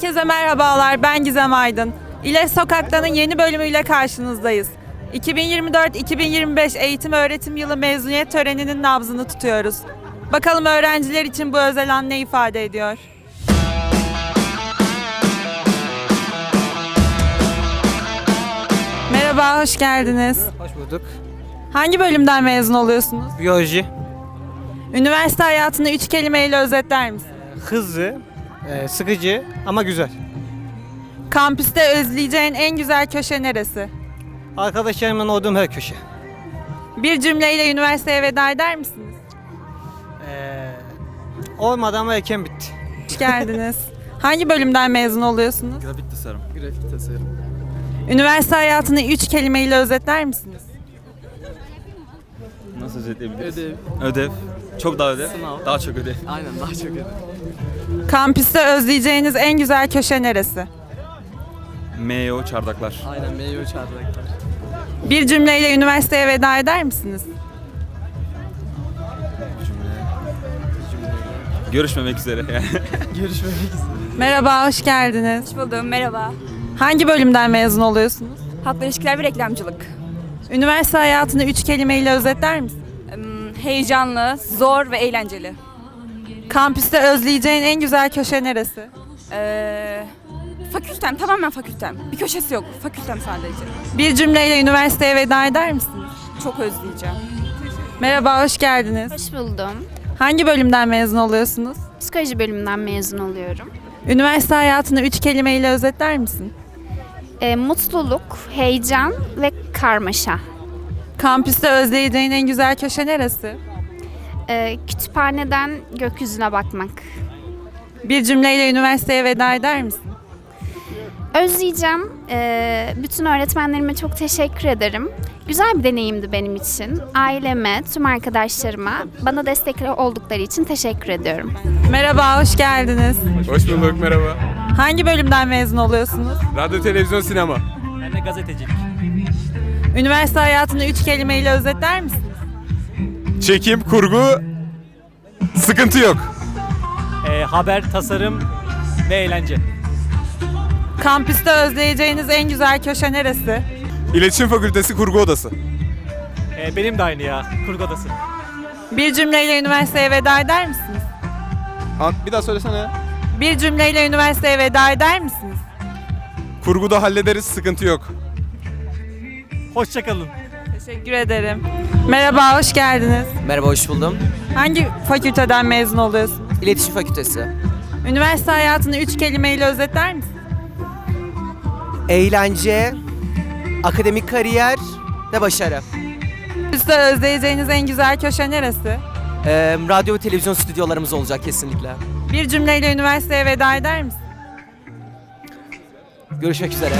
Herkese merhabalar, ben Gizem Aydın. İle Sokak'tanın yeni bölümüyle karşınızdayız. 2024-2025 eğitim öğretim yılı mezuniyet töreninin nabzını tutuyoruz. Bakalım öğrenciler için bu özel an ne ifade ediyor? Merhaba, hoş geldiniz. Hoş bulduk. Hangi bölümden mezun oluyorsunuz? Biyoloji. Üniversite hayatını üç kelimeyle özetler misiniz? Hızlı, e, sıkıcı ama güzel. Kampüste özleyeceğin en güzel köşe neresi? Arkadaşlarımla olduğum her köşe. Bir cümleyle üniversiteye veda eder misiniz? E, olmadı ama erken bitti. Hoş geldiniz. Hangi bölümden mezun oluyorsunuz? Grafik tasarım. Grafik tasarım. Üniversite hayatını üç kelimeyle özetler misiniz? Nasıl özetleyebiliriz? Ödev. Ödev. Çok daha ödev. Sınav. Daha çok ödev. Aynen daha çok ödev. Kampüste özleyeceğiniz en güzel köşe neresi? MEO çardaklar. Aynen meyve çardaklar. Bir cümleyle üniversiteye veda eder misiniz? Görüşmemek üzere yani. Görüşmek üzere. Merhaba, hoş geldiniz. Hoş buldum, merhaba. Hangi bölümden mezun oluyorsunuz? Halkla ilişkiler ve reklamcılık. Üniversite hayatını üç kelimeyle özetler misiniz? Hmm, Heyecanlı, zor ve eğlenceli. Kampüste özleyeceğin en güzel köşe neresi? Ee, fakültem, tamamen fakültem. Bir köşesi yok, fakültem sadece. Bir cümleyle üniversiteye veda eder misiniz? Çok özleyeceğim. Merhaba, hoş geldiniz. Hoş buldum. Hangi bölümden mezun oluyorsunuz? Psikoloji bölümünden mezun oluyorum. Üniversite hayatını üç kelimeyle özetler misin? Ee, mutluluk, heyecan ve karmaşa. Kampüste özleyeceğin en güzel köşe neresi? Ee, kütüphaneden gökyüzüne bakmak. Bir cümleyle üniversiteye veda eder misin? Özleyeceğim. Ee, bütün öğretmenlerime çok teşekkür ederim. Güzel bir deneyimdi benim için. Aileme, tüm arkadaşlarıma bana destek oldukları için teşekkür ediyorum. Merhaba, hoş geldiniz. Hoş bulduk, merhaba. Hangi bölümden mezun oluyorsunuz? Radyo, televizyon, sinema. Ben de gazetecilik. Üniversite hayatını üç kelimeyle özetler misin? Çekim, kurgu, sıkıntı yok. E, haber, tasarım ve eğlence. Kampüste özleyeceğiniz en güzel köşe neresi? İletişim Fakültesi Kurgu Odası. E, benim de aynı ya. Kurgu odası. Bir cümleyle üniversiteye veda eder misiniz? An- bir daha söylesene. Bir cümleyle üniversiteye veda eder misiniz? Kurguda hallederiz, sıkıntı yok. Hoşçakalın. Teşekkür ederim. Merhaba, hoş geldiniz. Merhaba, hoş buldum. Hangi fakülteden mezun oluyorsunuz? İletişim Fakültesi. Üniversite hayatını üç kelimeyle özetler misin? Eğlence, akademik kariyer ve başarı. Kampüste özleyeceğiniz en güzel köşe neresi? Ee, radyo ve televizyon stüdyolarımız olacak kesinlikle. Bir cümleyle üniversiteye veda eder misin? Görüşmek üzere.